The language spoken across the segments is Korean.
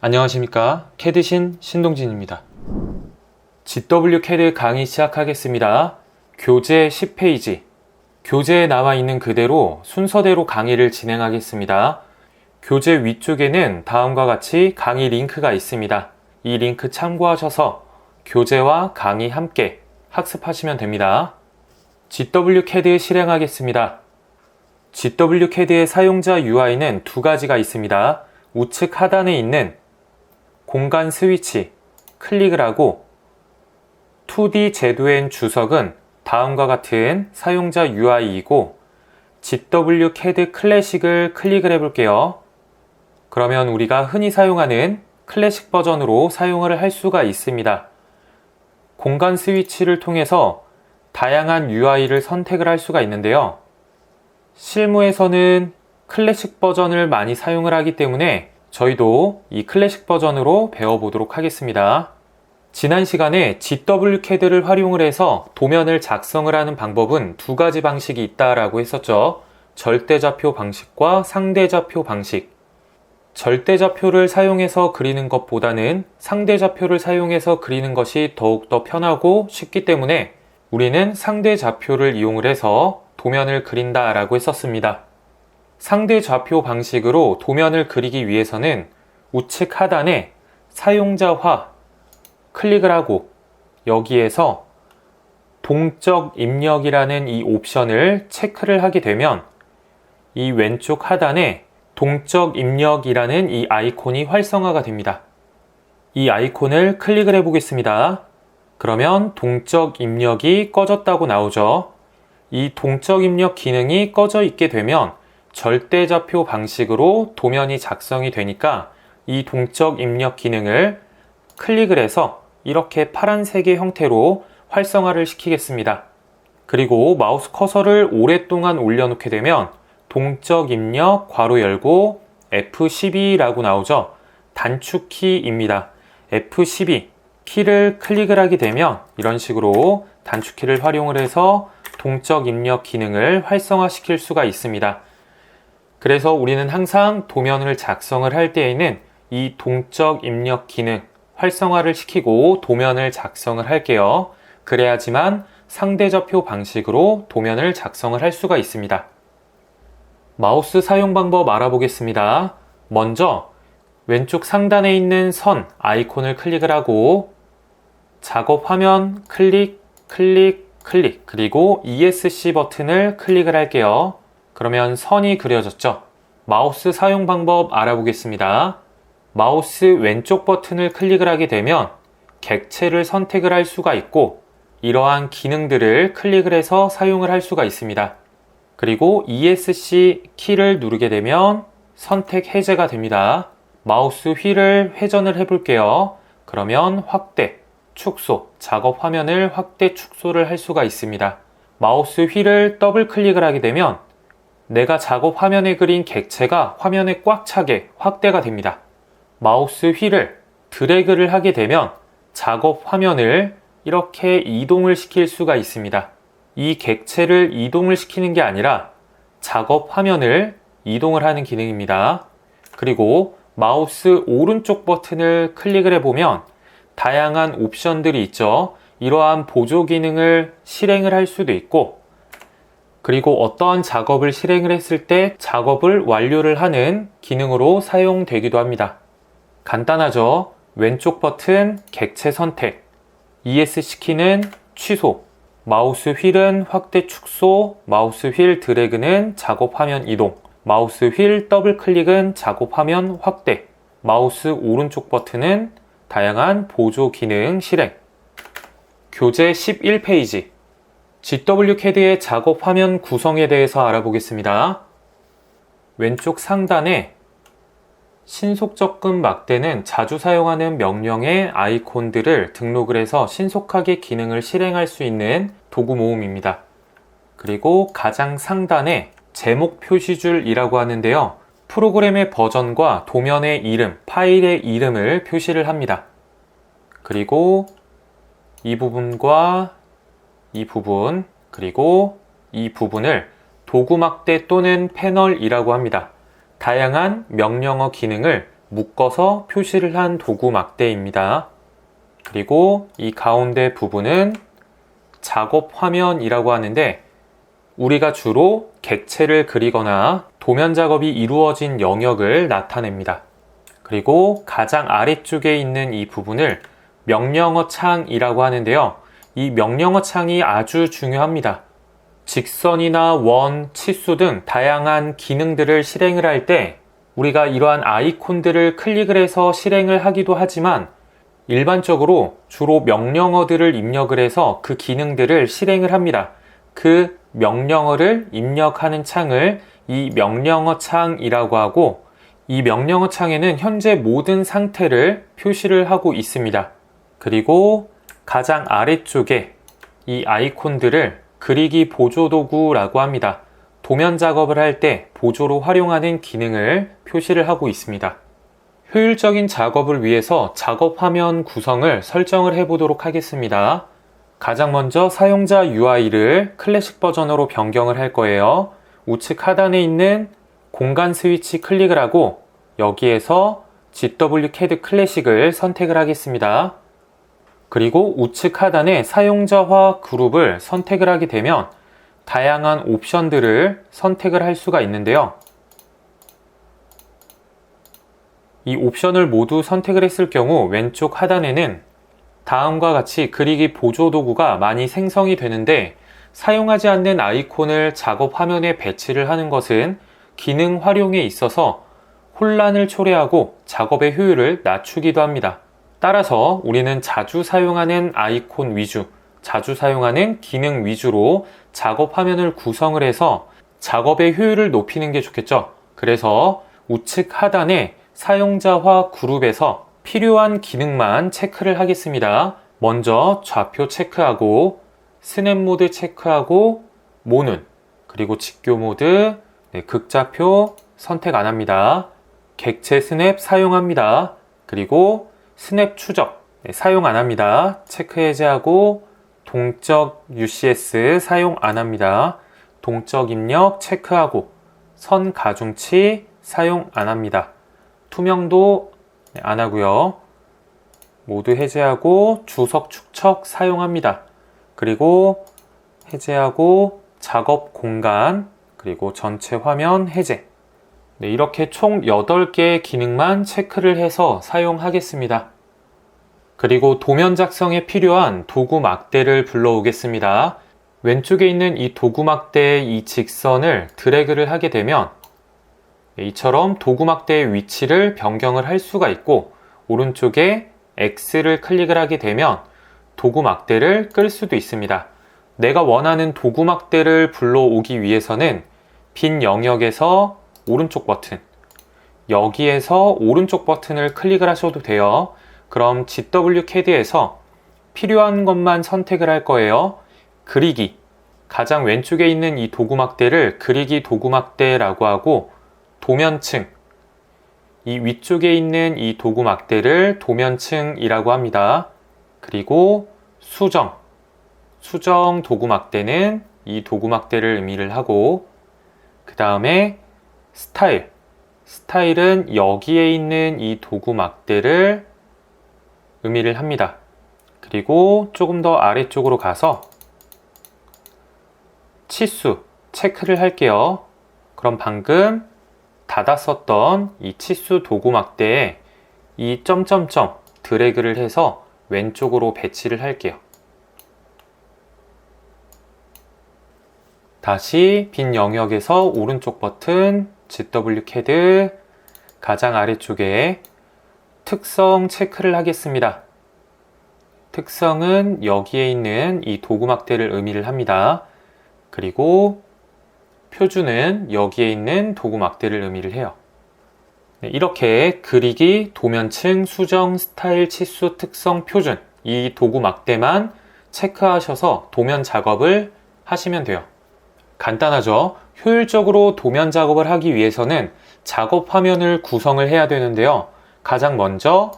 안녕하십니까. 캐드신 신동진입니다. GW 캐드 강의 시작하겠습니다. 교재 10페이지. 교재에 나와 있는 그대로 순서대로 강의를 진행하겠습니다. 교재 위쪽에는 다음과 같이 강의 링크가 있습니다. 이 링크 참고하셔서 교재와 강의 함께 학습하시면 됩니다. GW 캐드 실행하겠습니다. GW 캐드의 사용자 UI는 두 가지가 있습니다. 우측 하단에 있는 공간 스위치 클릭을 하고 2D 제도엔 주석은 다음과 같은 사용자 UI이고 GW CAD 클래식을 클릭을 해볼게요. 그러면 우리가 흔히 사용하는 클래식 버전으로 사용을 할 수가 있습니다. 공간 스위치를 통해서 다양한 UI를 선택을 할 수가 있는데요. 실무에서는 클래식 버전을 많이 사용을 하기 때문에 저희도 이 클래식 버전으로 배워보도록 하겠습니다. 지난 시간에 GW CAD를 활용을 해서 도면을 작성을 하는 방법은 두 가지 방식이 있다라고 했었죠. 절대좌표 방식과 상대좌표 방식. 절대좌표를 사용해서 그리는 것보다는 상대좌표를 사용해서 그리는 것이 더욱더 편하고 쉽기 때문에 우리는 상대좌표를 이용을 해서 도면을 그린다라고 했었습니다. 상대 좌표 방식으로 도면을 그리기 위해서는 우측 하단에 사용자화 클릭을 하고 여기에서 동적 입력이라는 이 옵션을 체크를 하게 되면 이 왼쪽 하단에 동적 입력이라는 이 아이콘이 활성화가 됩니다. 이 아이콘을 클릭을 해 보겠습니다. 그러면 동적 입력이 꺼졌다고 나오죠. 이 동적 입력 기능이 꺼져 있게 되면 절대좌표 방식으로 도면이 작성이 되니까 이 동적 입력 기능을 클릭을 해서 이렇게 파란색의 형태로 활성화를 시키겠습니다. 그리고 마우스 커서를 오랫동안 올려놓게 되면 동적 입력 괄호 열고 F12라고 나오죠. 단축 키입니다. F12 키를 클릭을 하게 되면 이런 식으로 단축키를 활용을 해서 동적 입력 기능을 활성화시킬 수가 있습니다. 그래서 우리는 항상 도면을 작성을 할 때에는 이 동적 입력 기능 활성화를 시키고 도면을 작성을 할게요. 그래야지만 상대좌표 방식으로 도면을 작성을 할 수가 있습니다. 마우스 사용 방법 알아보겠습니다. 먼저 왼쪽 상단에 있는 선 아이콘을 클릭을 하고 작업 화면 클릭, 클릭, 클릭, 그리고 ESC 버튼을 클릭을 할게요. 그러면 선이 그려졌죠? 마우스 사용 방법 알아보겠습니다. 마우스 왼쪽 버튼을 클릭을 하게 되면 객체를 선택을 할 수가 있고 이러한 기능들을 클릭을 해서 사용을 할 수가 있습니다. 그리고 ESC 키를 누르게 되면 선택 해제가 됩니다. 마우스 휠을 회전을 해볼게요. 그러면 확대, 축소, 작업 화면을 확대, 축소를 할 수가 있습니다. 마우스 휠을 더블 클릭을 하게 되면 내가 작업 화면에 그린 객체가 화면에 꽉 차게 확대가 됩니다. 마우스 휠을 드래그를 하게 되면 작업 화면을 이렇게 이동을 시킬 수가 있습니다. 이 객체를 이동을 시키는 게 아니라 작업 화면을 이동을 하는 기능입니다. 그리고 마우스 오른쪽 버튼을 클릭을 해보면 다양한 옵션들이 있죠. 이러한 보조 기능을 실행을 할 수도 있고 그리고 어떠한 작업을 실행을 했을 때 작업을 완료를 하는 기능으로 사용되기도 합니다. 간단하죠? 왼쪽 버튼 객체 선택, ESC 키는 취소, 마우스 휠은 확대 축소, 마우스 휠 드래그는 작업 화면 이동, 마우스 휠 더블 클릭은 작업 화면 확대, 마우스 오른쪽 버튼은 다양한 보조 기능 실행. 교재 11페이지 GW CAD의 작업 화면 구성에 대해서 알아보겠습니다. 왼쪽 상단에 신속 접근 막대는 자주 사용하는 명령의 아이콘들을 등록을 해서 신속하게 기능을 실행할 수 있는 도구 모음입니다. 그리고 가장 상단에 제목 표시줄이라고 하는데요. 프로그램의 버전과 도면의 이름, 파일의 이름을 표시를 합니다. 그리고 이 부분과 이 부분 그리고 이 부분을 도구막대 또는 패널이라고 합니다. 다양한 명령어 기능을 묶어서 표시를 한 도구 막대입니다. 그리고 이 가운데 부분은 작업 화면이라고 하는데 우리가 주로 객체를 그리거나 도면 작업이 이루어진 영역을 나타냅니다. 그리고 가장 아래쪽에 있는 이 부분을 명령어 창이라고 하는데요. 이 명령어 창이 아주 중요합니다. 직선이나 원, 치수 등 다양한 기능들을 실행을 할 때 우리가 이러한 아이콘들을 클릭을 해서 실행을 하기도 하지만 일반적으로 주로 명령어들을 입력을 해서 그 기능들을 실행을 합니다. 그 명령어를 입력하는 창을 이 명령어 창이라고 하고 이 명령어 창에는 현재 모든 상태를 표시를 하고 있습니다. 그리고 가장 아래쪽에 이 아이콘들을 그리기 보조 도구라고 합니다. 도면 작업을 할 때 보조로 활용하는 기능을 표시를 하고 있습니다. 효율적인 작업을 위해서 작업 화면 구성을 설정을 해 보도록 하겠습니다. 가장 먼저 사용자 UI를 클래식 버전으로 변경을 할 거예요. 우측 하단에 있는 공간 스위치 클릭을 하고 여기에서 GW CAD 클래식을 선택을 하겠습니다. 그리고 우측 하단에 사용자화 그룹을 선택을 하게 되면 다양한 옵션들을 선택을 할 수가 있는데요. 이 옵션을 모두 선택을 했을 경우 왼쪽 하단에는 다음과 같이 그리기 보조 도구가 많이 생성이 되는데 사용하지 않는 아이콘을 작업 화면에 배치를 하는 것은 기능 활용에 있어서 혼란을 초래하고 작업의 효율을 낮추기도 합니다. 따라서 우리는 자주 사용하는 아이콘 위주, 자주 사용하는 기능 위주로 작업 화면을 구성을 해서 작업의 효율을 높이는 게 좋겠죠. 그래서 우측 하단에 사용자화 그룹에서 필요한 기능만 체크를 하겠습니다. 먼저 좌표 체크하고 스냅 모드 체크하고 모눈 그리고 직교 모드 네, 극좌표 선택 안 합니다. 객체 스냅 사용합니다. 그리고 스냅 추적 네, 사용 안 합니다. 체크 해제하고 동적 UCS 사용 안 합니다. 동적 입력 체크하고 선 가중치 사용 안 합니다. 투명도 네, 안 하고요. 모두 해제하고 주석 축척 사용합니다. 그리고 해제하고 작업 공간 그리고 전체 화면 해제 네, 이렇게 총 8개의 기능만 체크를 해서 사용하겠습니다. 그리고 도면 작성에 필요한 도구 막대를 불러오겠습니다. 왼쪽에 있는 이 도구 막대의 이 직선을 드래그를 하게 되면 이처럼 도구 막대의 위치를 변경을 할 수가 있고 오른쪽에 X를 클릭을 하게 되면 도구 막대를 끌 수도 있습니다. 내가 원하는 도구 막대를 불러오기 위해서는 빈 영역에서 오른쪽 버튼 여기에서 오른쪽 버튼을 클릭을 하셔도 돼요. 그럼 GW CAD에서 필요한 것만 선택을 할 거예요. 그리기 가장 왼쪽에 있는 이 도구 막대를 그리기 도구 막대라고 하고 도면층 이 위쪽에 있는 이 도구 막대를 도면층이라고 합니다. 그리고 수정 수정 도구 막대는 이 도구 막대를 의미를 하고 그 다음에 스타일. 스타일은 여기에 있는 이 도구 막대를 의미를 합니다. 그리고 조금 더 아래쪽으로 가서 치수 체크를 할게요. 그럼 방금 닫았었던 이 치수 도구 막대에 이 점점점 드래그를 해서 왼쪽으로 배치를 할게요. 다시 빈 영역에서 오른쪽 버튼 GW CAD 가장 아래쪽에 특성 체크를 하겠습니다. 특성은 여기에 있는 이 도구 막대를 의미를 합니다. 그리고 표준은 여기에 있는 도구 막대를 의미를 해요. 네, 이렇게 그리기, 도면층, 수정, 스타일, 치수, 특성, 표준 이 도구 막대만 체크하셔서 도면 작업을 하시면 돼요. 간단하죠? 효율적으로 도면 작업을 하기 위해서는 작업 화면을 구성을 해야 되는데요. 가장 먼저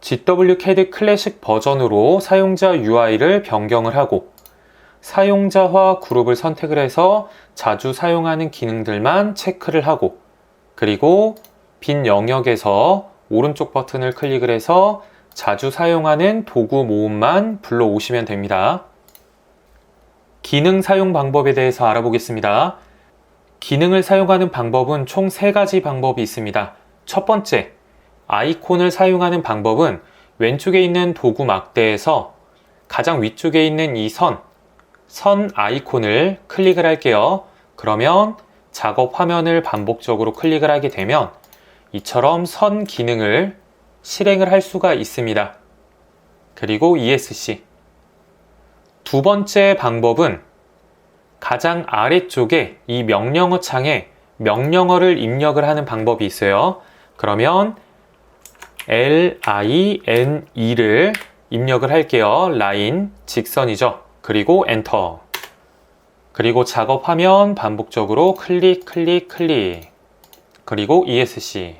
GW CAD 클래식 버전으로 사용자 UI를 변경을 하고 사용자화 그룹을 선택을 해서 자주 사용하는 기능들만 체크를 하고 그리고 빈 영역에서 오른쪽 버튼을 클릭을 해서 자주 사용하는 도구 모음만 불러오시면 됩니다. 기능 사용 방법에 대해서 알아보겠습니다. 기능을 사용하는 방법은 총세 가지 방법이 있습니다. 첫 번째, 아이콘을 사용하는 방법은 왼쪽에 있는 도구 막대에서 가장 위쪽에 있는 이 선, 선 아이콘을 클릭을 할게요. 그러면 작업 화면을 반복적으로 클릭을 하게 되면 이처럼 선 기능을 실행을 할 수가 있습니다. 그리고 ESC. 두 번째 방법은 가장 아래쪽에 이 명령어 창에 명령어를 입력을 하는 방법이 있어요. 그러면 L-I-N-E를 입력을 할게요. 라인, 직선이죠. 그리고 엔터. 그리고 작업하면 반복적으로 클릭, 클릭, 클릭. 그리고 ESC.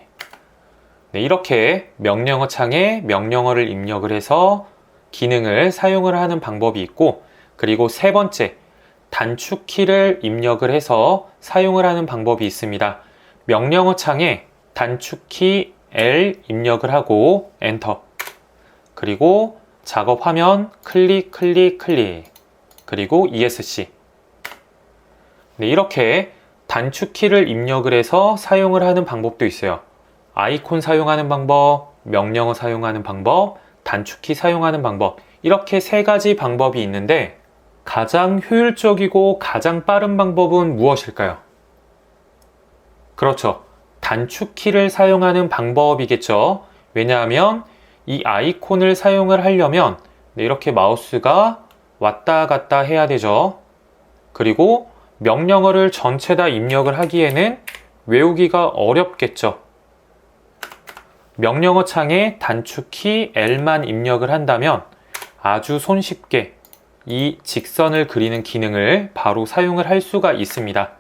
네, 이렇게 명령어 창에 명령어를 입력을 해서 기능을 사용을 하는 방법이 있고, 그리고 세 번째, 단축키를 입력을 해서 사용을 하는 방법이 있습니다. 명령어 창에 단축키 L 입력을 하고 엔터. 그리고 작업하면 클릭, 클릭, 클릭. 그리고 ESC. 네, 이렇게 단축키를 입력을 해서 사용을 하는 방법도 있어요. 아이콘 사용하는 방법, 명령어 사용하는 방법, 단축키 사용하는 방법. 이렇게 세 가지 방법이 있는데 가장 효율적이고 가장 빠른 방법은 무엇일까요? 그렇죠. 단축키를 사용하는 방법이겠죠. 왜냐하면 이 아이콘을 사용을 하려면 네, 이렇게 마우스가 왔다 갔다 해야 되죠. 그리고 명령어를 전체 다 입력을 하기에는 외우기가 어렵겠죠. 명령어 창에 단축키 L만 입력을 한다면 아주 손쉽게 이 직선을 그리는 기능을 바로 사용을 할 수가 있습니다.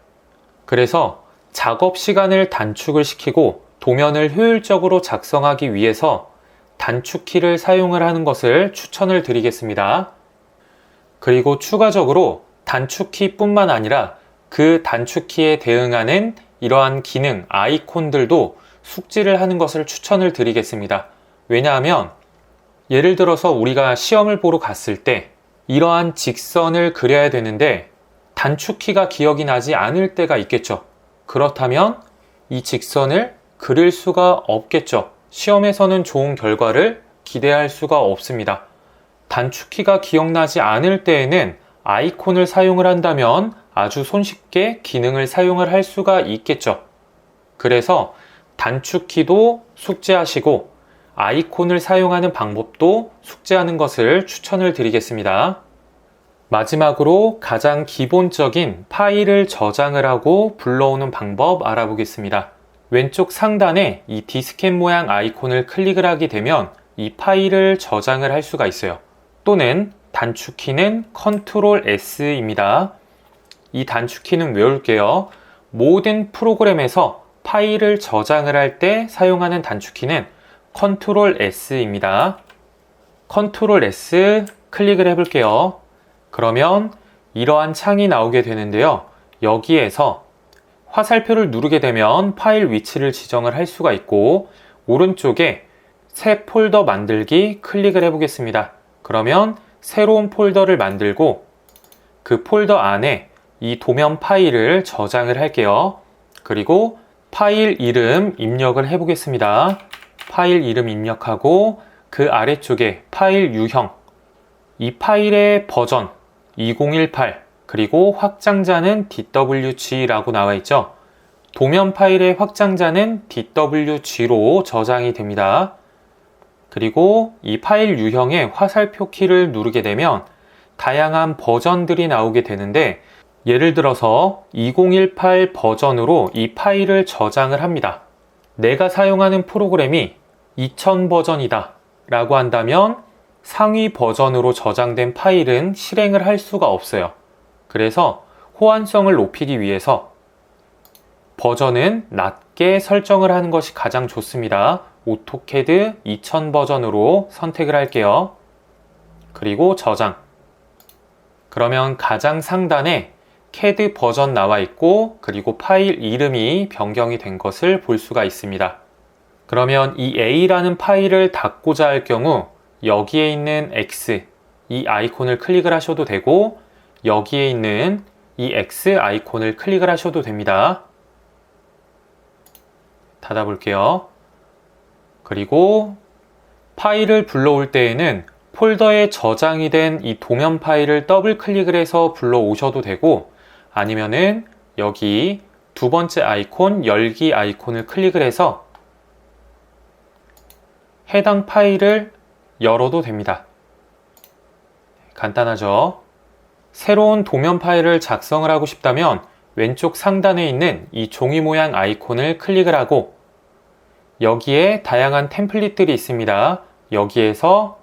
그래서 작업 시간을 단축을 시키고 도면을 효율적으로 작성하기 위해서 단축키를 사용을 하는 것을 추천을 드리겠습니다. 그리고 추가적으로 단축키 뿐만 아니라 그 단축키에 대응하는 이러한 기능, 아이콘들도 숙지를 하는 것을 추천을 드리겠습니다. 왜냐하면 예를 들어서 우리가 시험을 보러 갔을 때 이러한 직선을 그려야 되는데 단축키가 기억이 나지 않을 때가 있겠죠. 그렇다면 이 직선을 그릴 수가 없겠죠. 시험에서는 좋은 결과를 기대할 수가 없습니다. 단축키가 기억나지 않을 때에는 아이콘을 사용을 한다면 아주 손쉽게 기능을 사용을 할 수가 있겠죠. 그래서 단축키도 숙지하시고 아이콘을 사용하는 방법도 숙지하는 것을 추천을 드리겠습니다. 마지막으로 가장 기본적인 파일을 저장을 하고 불러오는 방법 알아보겠습니다. 왼쪽 상단에 이 디스켓 모양 아이콘을 클릭을 하게 되면 이 파일을 저장을 할 수가 있어요. 또는 단축키는 컨트롤 S입니다. 이 단축키는 외울게요. 모든 프로그램에서 파일을 저장을 할 때 사용하는 단축키는 컨트롤 S입니다. 컨트롤 S 클릭을 해볼게요. 그러면 이러한 창이 나오게 되는데요. 여기에서 화살표를 누르게 되면 파일 위치를 지정을 할 수가 있고 오른쪽에 새 폴더 만들기 클릭을 해보겠습니다. 그러면 새로운 폴더를 만들고 그 폴더 안에 이 도면 파일을 저장을 할게요. 그리고 파일 이름 입력을 해보겠습니다. 파일 이름 입력하고 그 아래쪽에 파일 유형 이 파일의 버전 2018 그리고 확장자는 DWG라고 나와 있죠. 도면 파일의 확장자는 DWG로 저장이 됩니다. 그리고 이 파일 유형의 화살표 키를 누르게 되면 다양한 버전들이 나오게 되는데 예를 들어서 2018 버전으로 이 파일을 저장을 합니다. 내가 사용하는 프로그램이 2000 버전이다 라고 한다면 상위 버전으로 저장된 파일은 실행을 할 수가 없어요. 그래서 호환성을 높이기 위해서 버전은 낮게 설정을 하는 것이 가장 좋습니다. 오토캐드 2000 버전으로 선택을 할게요. 그리고 저장. 그러면 가장 상단에 캐드 버전 나와 있고 그리고 파일 이름이 변경이 된 것을 볼 수가 있습니다. 그러면 이 A라는 파일을 닫고자 할 경우 여기에 있는 X, 이 아이콘을 클릭을 하셔도 되고 여기에 있는 이 X 아이콘을 클릭을 하셔도 됩니다. 닫아 볼게요. 그리고 파일을 불러올 때에는 폴더에 저장이 된 이 도면 파일을 더블 클릭을 해서 불러오셔도 되고 아니면은 여기 두 번째 아이콘 열기 아이콘을 클릭을 해서 해당 파일을 열어도 됩니다. 간단하죠? 새로운 도면 파일을 작성을 하고 싶다면 왼쪽 상단에 있는 이 종이 모양 아이콘을 클릭을 하고 여기에 다양한 템플릿들이 있습니다. 여기에서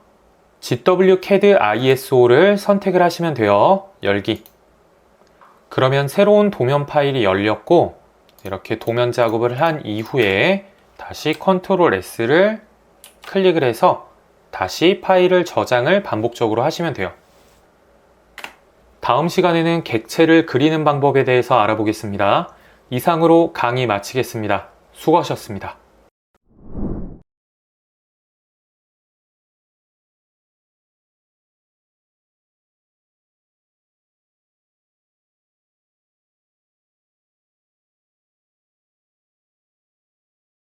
GWCAD ISO를 선택을 하시면 돼요. 열기. 그러면 새로운 도면 파일이 열렸고 이렇게 도면 작업을 한 이후에 다시 컨트롤 S를 클릭을 해서 다시 파일을 저장을 반복적으로 하시면 돼요. 다음 시간에는 객체를 그리는 방법에 대해서 알아보겠습니다. 이상으로 강의 마치겠습니다. 수고하셨습니다.